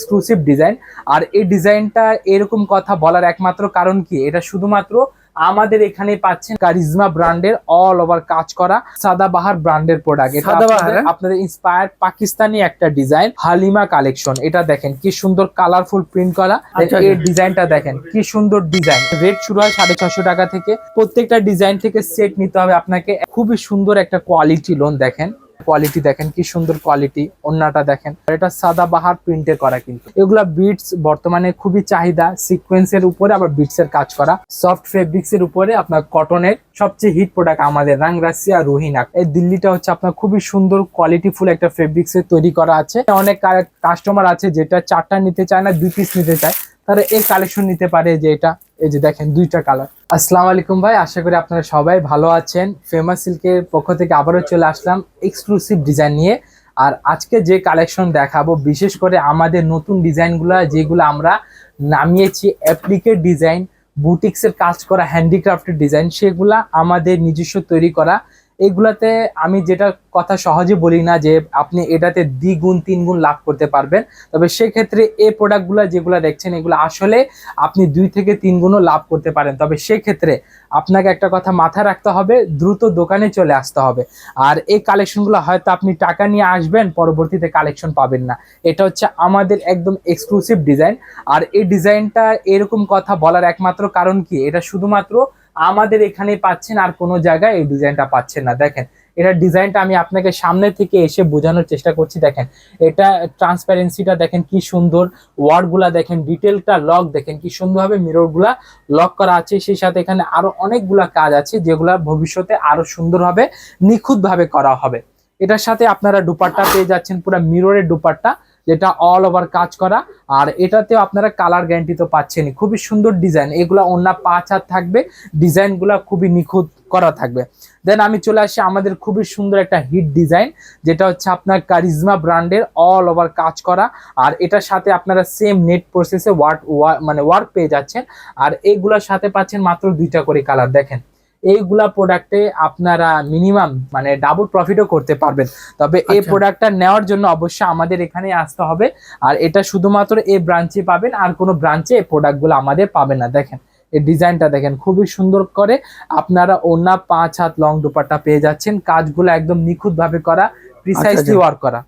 Exclusive design আর এই ডিজাইনটা এরকম কথা বলার একমাত্র কারণ কি? এটা শুধুমাত্র আমাদের এখানে পাচ্ছেন কারিজমা ব্র্যান্ডের অল ওভার কাজ করা সাদাবাহার ব্র্যান্ডের প্রোডাক্ট এটা আপনাদের- হ্যাঁ? আপনাদের ইন্সপায়ার্ড পাকিস্তানি একটা ডিজাইন হালিমা কালেকশন এটা দেখেন কি সুন্দর কালারফুল প্রিন্ট করা। আচ্ছা, এই আচ্ছা। ডিজাইনটা দেখেন কি সুন্দর ডিজাইন রেট শুরু হয় সাড়ে ছশো টাকা থেকে। প্রত্যেকটা ডিজাইন থেকে সেট নিতে হবে। আপনাকে খুবই সুন্দর একটা কোয়ালিটি লোন দেখেন। কোয়ালিটি দেখেন, কি সুন্দর কোয়ালিটি অন্যটা দেখেন। এটা সাদা বাহার প্রিন্টে করা কিন্তু। এগুলা বিটস বর্তমানে খুবই চাহিদা সিকোয়েন্সের উপরে আবার বিটস এর কাজ করা। সফট ফেব্রিক্স এর উপরে আপনার কটনের সবচেয়ে হিট প্রোডাক্ট আমাদের রাংরাসি আর রোহিনা এই দিল্লিটা হচ্ছে আপনার খুবই সুন্দর কোয়ালিটিফুল একটা ফেব্রিক্স এর তৈরি করা আছে। অনেক কাস্টমার আছে যেটা চারটা নিতে চায় না, দুই পিস নিতে চায়। তারা এই কালেকশন নিতে পারে যে এটা। এই যে দেখেন দুইটা কালার আসসালামু আলাইকুম ভাই, আশা করি আপনারা সবাই ভালো আছেন। ফেমাস সিল্কের পক্ষ থেকে আবারও চলে আসলাম এক্সক্লুসিভ ডিজাইন নিয়ে। আর আজকে যে কালেকশন দেখাবো, বিশেষ করে আমাদের নতুন ডিজাইনগুলো যেগুলো আমরা নামিয়েছি অ্যাপ্লিকের ডিজাইন বুটিক্সের কাজ করা হ্যান্ডিক্রাফটের ডিজাইন সেগুলা আমাদের নিজস্ব তৈরি করা এগুলাতে আমি যেটা কথা সহজে বলি না যে আপনি এটাতে দ্বিগুণ, তিনগুণ লাভ করতে পারবেন। তবে সেক্ষেত্রে এই প্রোডাক্টগুলো যেগুলো দেখছেন, এগুলো আসলে আপনি দুই থেকে তিন গুণও লাভ করতে পারেন। তবে সেক্ষেত্রে আপনাকে একটা কথা মাথায় রাখতে হবে, দ্রুত দোকানে চলে আসতে হবে। আর এই কালেকশনগুলো হয়তো আপনি টাকা নিয়ে আসবেন, পরবর্তীতে কালেকশন পাবেন না। এটা হচ্ছে আমাদের একদম এক্সক্লুসিভ ডিজাইন আর এই ডিজাইনটা এরকম কথা বলার একমাত্র কারণ কি? এটা শুধুমাত্র আমাদের এখানে পাচ্ছেন আর কোনো জায়গায় এই ডিজাইনটা পাচ্ছেন না। দেখেন, এটা ডিজাইনটা আমি আপনাকে সামনে থেকে এসে বোঝানোর চেষ্টা করছি। দেখেন, এটা ট্রান্সপারেন্সিটা দেখেন কি সুন্দর। ওয়ার্ডগুলা দেখেন ডিটেলটা লক দেখেন কি সুন্দরভাবে মিররগুলা লক করা আছে। সেই সাথে এখানে আরও অনেকগুলা কাজ আছে যেগুলা ভবিষ্যতে আরও সুন্দরভাবে নিখুঁতভাবে করা হবে। এটার সাথে আপনারা দুপাট্টা পেয়ে যাচ্ছেন, পুরো মিররের দুপাট্টা। যেটা অল ওভার কাজ করা। আর এটাতেও আপনারা কালার গ্যারান্টি তো পাচ্ছেনই। খুবই সুন্দর ডিজাইন এগুলা অন্য পাঁচ হাত থাকবে। ডিজাইনগুলা খুবই নিখুঁত করা থাকবে। দেন আমি চলে আসি আমাদের খুবই সুন্দর একটা হিট ডিজাইন যেটা হচ্ছে আপনার কারিজমা ব্র্যান্ডের অল ওভার কাজ করা। আর এটার সাথে আপনারা সেম নেট প্রসেসে ওয়ার্ক মানে ওয়ার্ক পেয়ে যাচ্ছেন। আর এইগুলোর সাথে পাচ্ছেন মাত্র দুইটা করে কালার দেখেন। এইগুলা প্রোডাক্টে আপনারা মিনিমাম মানে ডাবল প্রফিটও করতে পারবেন। তবে এই আচ্ছা। প্রোডাক্টটা নেওয়ার জন্য অবশ্যই আমাদের এখানে আসতে হবে। আর এটা শুধুমাত্র এই ব্রাঞ্চে পাবেন আর কোনো ব্রাঞ্চে এই প্রোডাক্টগুলো আমাদের পাবেন না। দেখেন এই ডিজাইনটা দেখেন খুবই সুন্দর করে আপনারা অন্য পাঁচ হাত লং দুপাট্টা পেয়ে যাচ্ছেন। কাজগুলো একদম নিখুঁতভাবে করা প্রিসাইসলি আচ্ছা। ওয়ার্ক করা।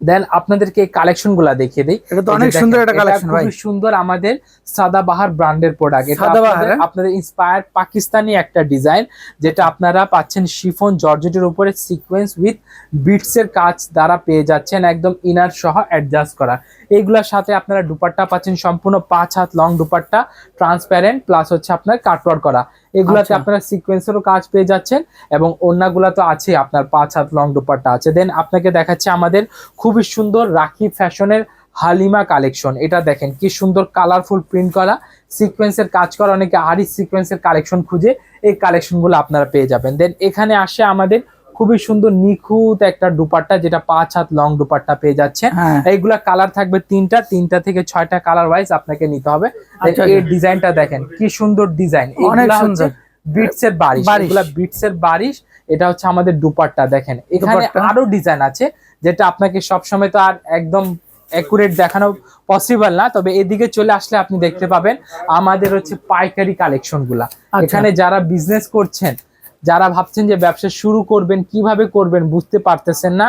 দেন আপনাদেরকে এই কালেকশনগুলা দেখিয়ে দিই। এটা তো অনেক সুন্দর একটা কালেকশন ভাই। খুব সুন্দর আমাদের সাদাবাহার ব্র্যান্ডের প্রোডাক্ট এটা আপনাদের- ইন্সপায়ার ইন্সপায়ার্ড পাকিস্তানি একটা ডিজাইন যেটা আপনারা পাচ্ছেন শিফন জর্জেটের উপরে সিকোয়েন্স উইথ বিটস এর কাজ দ্বারা পেয়ে যাচ্ছেন একদম ইনার সহ অ্যাডজাস্ট করা। এইগুলোর সাথে আপনারা দুপাট্টা পাচ্ছেন সম্পূর্ণ পাঁচ হাত লং দুপাট্টা ট্রান্সপ্যারেন্ট প্লাস হচ্ছে আপনার কাটওয়ার করা। এগুলাতে আচ্ছা। আপনারা সিকোয়েন্সেরও কাজ পেয়ে যাচ্ছেন এবং অন্যগুলা তো আছে আপনার পাঁচ হাত লং দুপাট্টা আছে। দেন আপনাকে দেখাচ্ছে আমাদের খুবই সুন্দর রাখি ফ্যাশনের হালিমা কালেকশন এটা দেখেন কি সুন্দর কালারফুল প্রিন্ট করা। সিকোয়েন্সের কাজ করা অনেকে আরই সিকোয়েন্সের কালেকশন খুঁজে এই কালেকশনগুলো আপনারা পেয়ে যাবেন। দেন এখানে আসে আমাদের খুবই সুন্দর নিখুঁত একটা দুপাট্টা যেটা পাঁচ হাত লং দুপাট্টা পেয়ে যাচ্ছে হ্যাঁ এইগুলা কালার থাকবে তিনটা তিনটা থেকে ছয়টা কালার ওয়াইজ আপনাকে নিতে হবে আচ্ছা, এই আচ্ছা। ডিজাইনটা দেখেন কি সুন্দর ডিজাইন অনেক সুন্দর। বিটস এর বারিশ। এগুলা বিটস এর বারিশ এটা হচ্ছে আমাদের দুপাট্টা দেখেন এখানে আরও ডিজাইন আছে যেটা আপনাকে সব সময় তো আর একদম অ্যাকুরেট দেখানো পসিবল না তবে এদিকে চলে আসলে আপনি দেখতে পাবেন আমাদের হচ্ছে পাইকারি কালেকশনগুলা আচ্ছা। এখানে যারা বিজনেস করছেন যারা ভাবছেন যে ব্যবসা শুরু করবেন কীভাবে করবেন বুঝতে পারতেছেন না।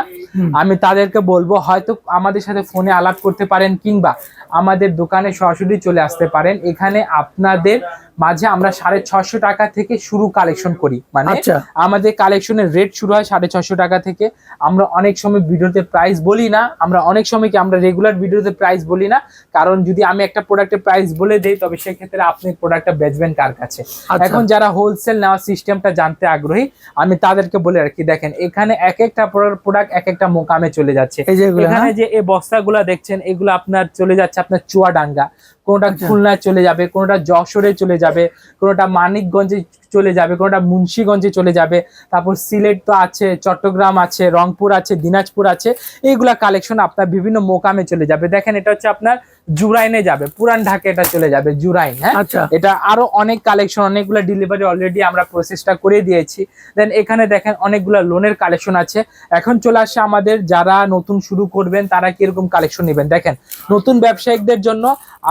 আমি তাদেরকে বলব হয়তো আমাদের সাথে ফোনে আলাপ করতে পারেন কিংবা আমাদের দোকানে সরাসরি চলে আসতে পারেন। এখানে আপনাদের মাঝে আমরা সাড়ে ছশো টাকা থেকে শুরু কালেকশন করি। মানে আচ্ছা। আমাদের কালেকশনের রেট শুরু হয় সাড়ে ছশো টাকা থেকে। আমরা অনেক সময় ভিডিওতে প্রাইস বলি না। আমরা অনেক সময় কি আমরা রেগুলার ভিডিওতে প্রাইস বলি না। কারণ যদি আমি একটা প্রোডাক্টের প্রাইস বলে দেই তবে সেক্ষেত্রে আপনি প্রোডাক্টটা বেচবেন কার কাছে? আচ্ছা। এখন যারা হোলসেল নেওয়ার সিস্টেমটা জানতে আগ্রহী আমি তাদেরকে বলে রাখি দেখেন এখানে এক একটা প্রোডাক্ট এক একটা মোকামে চলে যাচ্ছে। এখানে হ্যাঁ? যে এই বস্তাগুলা দেখছেন এগুলো আপনার চলে যাচ্ছে আপনার চুয়াডাঙ্গা। কোনোটা খুলনা খুলনায় চলে যাবে কোনোটা যশোরে চলে যাবে কোনোটা মানিকগঞ্জে চলে যাবে কোনোটা মুন্সিগঞ্জে চলে যাবে তারপর সিলেট তো আছে চট্টগ্রাম আছে রংপুর আছে দিনাজপুর আছে এইগুলা কালেকশন আপনার বিভিন্ন মোকামে চলে যাবে। দেখেন এটা হচ্ছে আপনার জুরাইনে যাবে পুরান ঢাকা এটা চলে যাবে জুরাইন হ্যাঁ? আচ্ছা। এটা আরও অনেক কালেকশন অনেকগুলো ডেলিভারি অলরেডি আমরা প্রসেসটা করে দিয়েছি। দেন এখানে দেখেন অনেকগুলো লোনের কালেকশন আছে। এখন চলে আসে আমাদের যারা নতুন শুরু করবেন তারা কীরকম কালেকশন নেবেন? দেখেন নতুন ব্যবসায়িকদের জন্য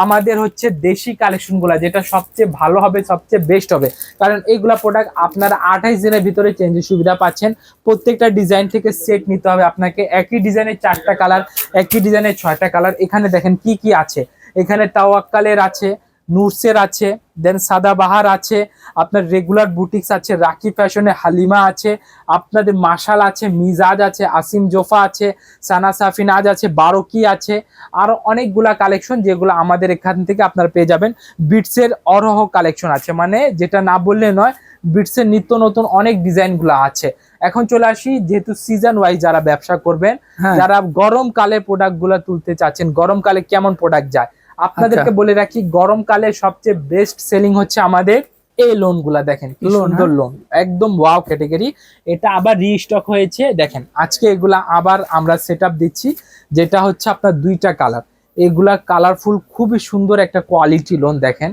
আমাদের হচ্ছে দেশি কালেকশনগুলো যেটা সবচেয়ে ভালো হবে সবচেয়ে বেস্ট হবে। কারণ এইগুলা প্রোডাক্ট আপনারা আঠাইশ দিনের ভিতরে চেঞ্জের সুবিধা পাচ্ছেন। প্রত্যেকটা ডিজাইন থেকে সেট নিতে হবে আপনাকে। একই ডিজাইনের চারটা কালার একই ডিজাইনের ছয়টা কালার এখানে দেখেন কি কি আছে? এখানে তাওয়াক্কালের আছে, নুরসের আছে দেন সাদাবাহার আছে আপনার রেগুলার বুটিক্স আছে রাখি ফ্যাশনে হালিমা আছে আপনাদের মাশাল আছে মিজাজ আছে আসিম জোফা আছে সানা সাফিনাজ আছে বারোকি আছে আরও অনেকগুলা কালেকশন যেগুলো আমাদের এখান থেকে আপনারা পেয়ে যাবেন। বিটসের অরহ কালেকশন আছে মানে যেটা না বললে নয় বিটসের নিত্য নতুন অনেক ডিজাইনগুলো আছে। এখন চলে আসি যেহেতু সিজন ওয়াইজ যারা ব্যবসা করবেন হ্যাঁ। যারা গরমকালে প্রোডাক্টগুলা তুলতে চাচ্ছেন গরমকালে কেমন প্রোডাক্ট যায়? আপনাদেরকে আচ্ছা। বলে রাখি গরমকালে সবচেয়ে বেস্ট সেলিং হচ্ছে আমাদের এই লোনগুলা দেখেন কি সুন্দর লোন একদম ওয়াও ক্যাটাগরি এটা আবার রিস্টক হয়েছে দেখেন আজকে এগুলা আবার আমরা সেট দিচ্ছি যেটা হচ্ছে আপনার দুইটা কালার এগুলা কালারফুল খুবই সুন্দর একটা কোয়ালিটি লোন দেখেন।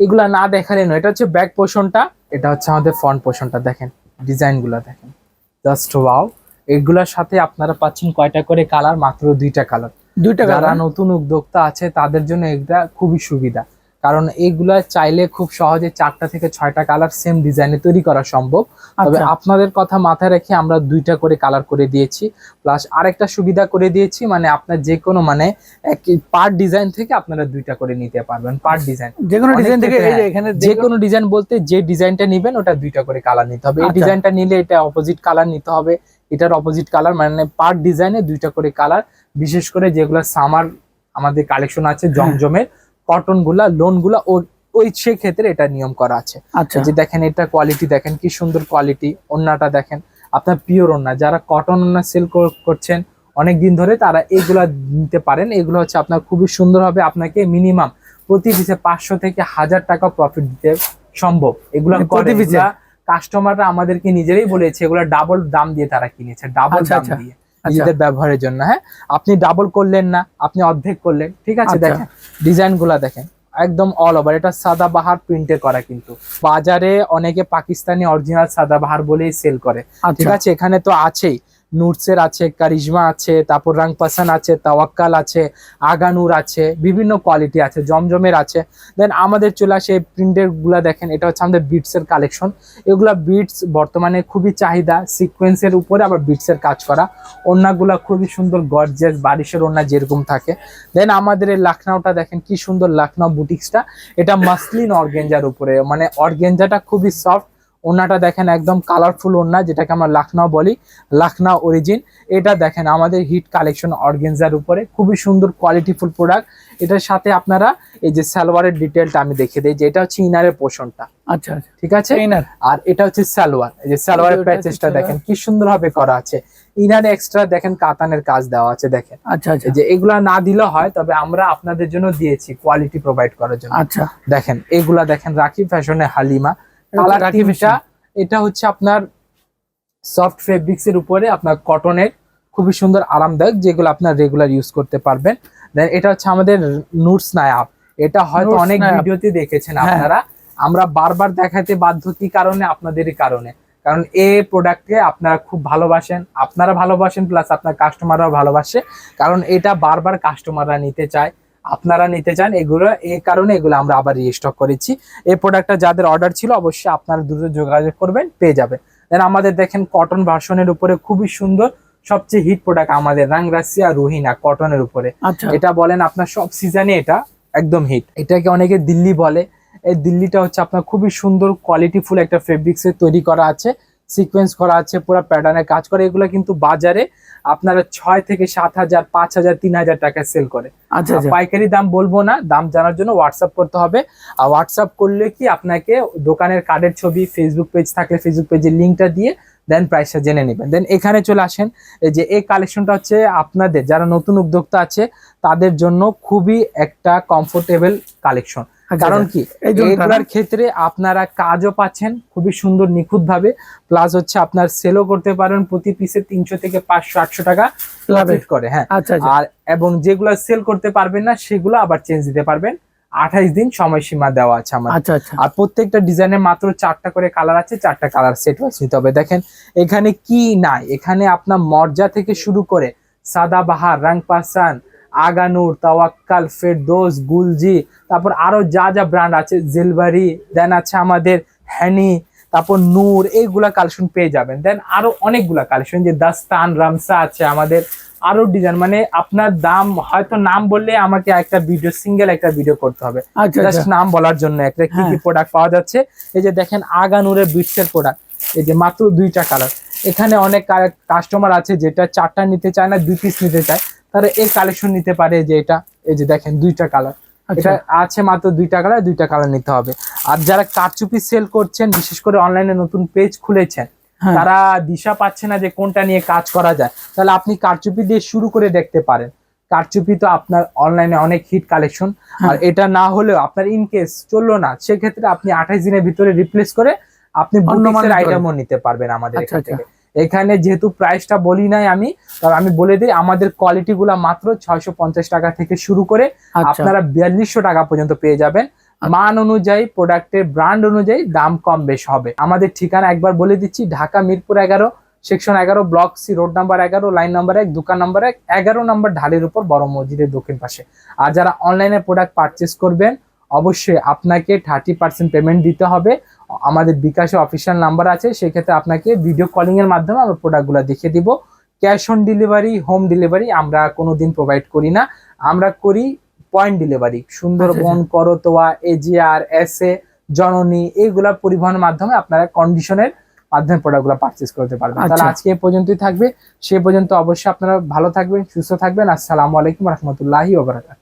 এগুলা না দেখালে নয় এটা হচ্ছে ব্যাক পোর্শনটা এটা হচ্ছে আমাদের ফ্রন্ট পোর্শনটা দেখেন ডিজাইনগুলা দেখেন। জাস্ট ওয়াও এগুলার সাথে আপনারা পাচ্ছেন কয়টা করে কালার মাত্র দুইটা কালার দুইটা যারা নতুন উদ্যোক্তা আছে তাদের জন্য এটা খুবই সুবিধা। কারণ এইগুলা চাইলে খুব সহজে চারটা থেকে ছয়টা কালার সেম ডিজাইনে তৈরি করা সম্ভব। তবে আচ্ছা। আপনাদের কথা মাথায় রেখে আমরা দুইটা করে কালার করে দিয়েছি। প্লাস আরেকটা সুবিধা করে দিয়েছি মানে আপনার যে কোনো মানে পার ডিজাইন থেকে আপনারা দুইটা করে নিতে পারবেন পার ডিজাইন যে কোনো ডিজাইন থেকে হ্যাঁ, এখানে যে কোনো ডিজাইন বলতে যে ডিজাইনটা নিবেন ওটা দুইটা করে কালার নিতে হবে। এই আচ্ছা। ডিজাইনটা নিলে এটা অপোজিট কালার নিতে হবে। এটার অপোজিট কালার মানে পার ডিজাইনে দুইটা করে কালার বিশেষ করে যেগুলো সামার আমাদের কালেকশন আছে হ্যাঁ। জমজমের কটনগুলা লোনগুলা ওই সেক্ষেত্রে এটা নিয়ম করা আছে আচ্ছা যে দেখেন এটা কোয়ালিটি দেখেন কি সুন্দর কোয়ালিটি ওন্নাটা দেখেন আপনার পিওর ওন্না যারা কটন ওন্না সেল করছেন অনেক দিন ধরে তারা এগুলা নিতে পারেন এগুলো হচ্ছে আপনার খুবই সুন্দর হবে আপনাকে মিনিমাম প্রতি পিসে পাঁচশো থেকে হাজার টাকা প্রফিট দিতে সম্ভব এগুলো মানে প্রতি এ? কাস্টমাররা আমাদেরকে নিজেরাই বলেছে এগুলো ডাবল দাম দিয়ে তারা কিনেছে ডাবল আচ্ছা, দাম আচ্ছা। দিয়ে নিজেদের ব্যবহারের জন্য হ্যাঁ? আপনি ডাবল করলেন না আপনি অর্ধেক করলেন ঠিক আছে? আচ্ছা। দেখেন ডিজাইনগুলা দেখেন একদম অল ওভার এটা সাদা বাহার প্রিন্টে করা কিন্তু। বাজারে অনেকে পাকিস্তানি অরিজিনাল সাদা বাহার বলেই সেল করে। ঠিক আচ্ছা আছে? এখানে তো আছেই। নুটসের আছে কারিজমা আছে, তারপর রাং পাসান আছে তাওয়াক্কাল আছে আগানুর আছে, বিভিন্ন কোয়ালিটি আছে জমজমের আছে। দেন আমাদের চলে আসে প্রিন্টেরগুলা দেখেন, এটা হচ্ছে আমাদের বিটসের কালেকশন এগুলা বিটস বর্তমানে খুবই চাহিদা সিকোয়েন্সের উপরে আবার বিটসের কাজ করা। ওড়নাগুলা খুবই সুন্দর গর্জেস বারিশের ওড়না যেরকম থাকে। দেন আমাদের এই লাখনাউটা দেখেন, কি সুন্দর লাখনাউ বুটিক্সটা এটা মাসলিন অর্গেঞ্জার উপরে মানে অর্গেঞ্জাটা খুবই সফট ওড়নাটা দেখেন একদম কালারফুল ওড়না যেটাকে আমরা লাখনাউ বলি লাখনাউ অরিজিন এটা দেখেন আমাদের হিট কালেকশন অর্গেঞ্জার উপরে খুবই সুন্দর কোয়ালিটিফুল প্রোডাক্ট এটার সাথে আপনারা এই যে সালোয়ারের ডিটেলটা আমি দেখে দিই যে এটা হচ্ছে ইনারের পোর্শনটা আচ্ছা আচ্ছা। ঠিক আছে? আর এটা হচ্ছে সালোয়ার এই যে সালোয়ারের প্যাচেসটা দেখেন কি সুন্দর ভাবে করা আছে। ইনারে এক্সট্রা দেখেন কাতানের কাজ দেওয়া আছে দেখেন। আচ্ছা আচ্ছা। যে এগুলা না দিলে হয় তবে আমরা আপনাদের জন্য দিয়েছি কোয়ালিটি প্রোভাইড করার জন্য। আচ্ছা। দেখেন এগুলা দেখেন রাখি ফ্যাশনে হালিমা। কালার এটা হচ্ছে আপনার সফট ফেব্রিক্স এর উপরে আপনার কটনের খুবই সুন্দর আরামদায়ক যেগুলো আপনার রেগুলার ইউজ করতে পারবেন। দেন এটা হচ্ছে আমাদের নুটস নায়াব এটা হয়তো অনেক ভিডিওতে দেখেছেন হ্যাঁ। আপনারা। আমরা বারবার দেখাতে বাধ্য কি কারণে? আপনাদেরই কারণে। কারণ এই প্রোডাক্টকে আপনারা খুব ভালোবাসেন আপনারা ভালোবাসেন প্লাস আপনার কাস্টমাররাও ভালোবাসে। কারণ এটা বারবার কাস্টমাররা নিতে চায়। আপনারা নিতে চান এগুলো এই কারণে এগুলো আমরা আবার রিস্টক করেছি। এই প্রোডাক্টটা যাদের অর্ডার ছিল অবশ্যই আপনারা দ্রুত যোগাযোগ করবেন পেয়ে যাবেন। দেন আমাদের দেখেন কটন ভার্সনের উপরে খুবই সুন্দর সবচেয়ে হিট প্রোডাক্ট আমাদের রাংরাসিয়া রোহিনা কটনের উপরে। আচ্ছা। এটা বলেন আপনার সব সিজনে এটা একদম হিট এটাকে অনেকে দিল্লি বলে। এই দিল্লিটা হচ্ছে আপনার খুবই সুন্দর কোয়ালিটিফুল একটা ফেব্রিক্স এর তৈরি করা আছে। সিকোয়েন্স করা আছে পুরো প্যাটার্নে কাজ করে। এগুলো কিন্তু বাজারে আপনারা ছয় থেকে সাত হাজার পাঁচ হাজার তিন হাজার টাকা সেল করে। আচ্ছা আচ্ছা। পাইকারি দাম বলব না দাম জানার জন্য হোয়াটসঅ্যাপ করতে হবে। আর হোয়াটসঅ্যাপ করলে কি আপনাকে দোকানের কার্ডের ছবি ফেসবুক পেজ থাকলে ফেসবুক পেজের লিঙ্কটা দিয়ে দেন প্রাইসটা জেনে নেবেন। দেন এখানে চলে আসেন যে এই কালেকশনটা হচ্ছে আপনাদের যারা নতুন উদ্যোক্তা আছে তাদের জন্য খুবই একটা কমফোর্টেবল কালেকশন কারণ কি? এই জন্য এগুলার ক্ষেত্রে আপনারা কাজও পাচ্ছেন খুবই সুন্দর নিখুঁত ভাবে প্লাস হচ্ছে আপনার সেলও করতে পারেন প্রতি পিসে তিনশো থেকে পাঁচশো আটশো টাকা প্রফিট করে হ্যাঁ। আচ্ছা আচ্ছা। আর এবং যেগুলো সেল করতে পারবেন না সেগুলো আবার চেঞ্জ দিতে পারবেন। আঠাইশ দিন সময়সীমা দেওয়া আছে আমার আচ্ছা আচ্ছা। আর প্রত্যেকটা ডিজাইনের মাত্র চারটা করে কালার আছে চারটা কালার সেট ওয়াইজ নিতে হবে দেখেন এখানে কি নাই? এখানে আপনার মর্জা থেকে শুরু করে সাদা বাহার রং পাসান আগানুর তাওয়াক্কাল ফেরদোস গুলজি তারপর আরও যা যা ব্র্যান্ড আছে জেলবারি দেন আছে আমাদের হ্যানি তারপর নূর এইগুলা কালেকশন পেয়ে যাবেন। দেন আরও অনেকগুলা কালেকশন যে দাস্তান রামসা আছে আমাদের আরও ডিজাইন মানে আপনার দাম হয়তো নাম বললে আমাকে একটা ভিডিও সিঙ্গেল একটা ভিডিও করতে হবে। আচ্ছা জাস্ট আচ্ছা নাম বলার জন্য একটা কি কি হ্যাঁ। প্রোডাক্ট পাওয়া যাচ্ছে। এই যে দেখেন আগানুরের বিটসের প্রোডাক্ট এই যে মাত্র দুইটা কালার এখানে অনেক কাস্টমার আছে যেটা চারটা নিতে চায় না দুই পিস নিতে চায়। তারা এই কালেকশন নিতে পারে যে এটা এই যে দেখেন দুইটা কালার আচ্ছা। এটা আছে মাত্র দুইটা কালার দুইটা কালার নিতে হবে। আর যারা কারচুপি সেল করছেন বিশেষ করে অনলাইনে নতুন পেজ খুলেছেন হ্যাঁ। তারা দিশা পাচ্ছে না যে কোনটা নিয়ে কাজ করা যায়। তাহলে আপনি কারচুপি দিয়ে শুরু করে দেখতে পারেন। কারচুপি তো আপনার অনলাইনে অনেক হিট কালেকশন হ্যাঁ। আর এটা না হলেও আপনার ইন কেস চলল না সেক্ষেত্রে আপনি আঠাইশ দিনের ভিতরে রিপ্লেস করে আপনি আইটেমও নিতে পারবেন আমাদের আচ্ছা, এখান আচ্ছা। থেকে। এখানে যেহেতু প্রাইসটা বলি নাই আমি তবে আমি বলে দিই আমাদের কোয়ালিটি গুলা মাত্র ছয়শো পঞ্চাশ টাকা থেকে শুরু করে আচ্ছা। আপনারা বিয়াল্লিশশো টাকা পর্যন্ত পেয়ে যাবেন। মান অনুযায়ী প্রোডাক্টের ব্র্যান্ড অনুযায়ী দাম কম বেশ হবে। আমাদের ঠিকানা একবার বলে দিচ্ছি ঢাকা মিরপুর এগারো সেকশন এগারো ব্লক সি রোড নাম্বার এগারো লাইন নাম্বার এক দোকান নাম্বার এক এগারো নাম্বার ঢালের উপর বড় মসজিদের দক্ষিণ পাশে। আর যারা অনলাইনে প্রোডাক্ট পারচেস করবেন অবশ্যই আপনাকে থার্টি পার্সেন্ট পেমেন্ট দিতে হবে। আমাদের বিকাশে অফিসিয়াল নাম্বার আছে সেক্ষেত্রে আপনাকে ভিডিও কলিং এর মাধ্যমে আমরা প্রোডাক্টগুলো দেখিয়ে দিব। Cash on delivery home delivery আমরা কোনোদিন প্রোভাইড করি না। আমরা করি point delivery Sundarban Karatoya AGR S A Janani এইগুলা পরিবহনের মাধ্যমে আপনারা কন্ডিশনের মাধ্যমে প্রোডাক্টগুলো পারচেস করতে পারবেন। তাহলে আচ্ছা। আজকে এ পর্যন্তই থাকবে। সে পর্যন্ত অবশ্যই আপনারা ভালো থাকবেন সুস্থ থাকবেন। আসসালামু আলাইকুম রহমতুল্লাহি ওবরাকাত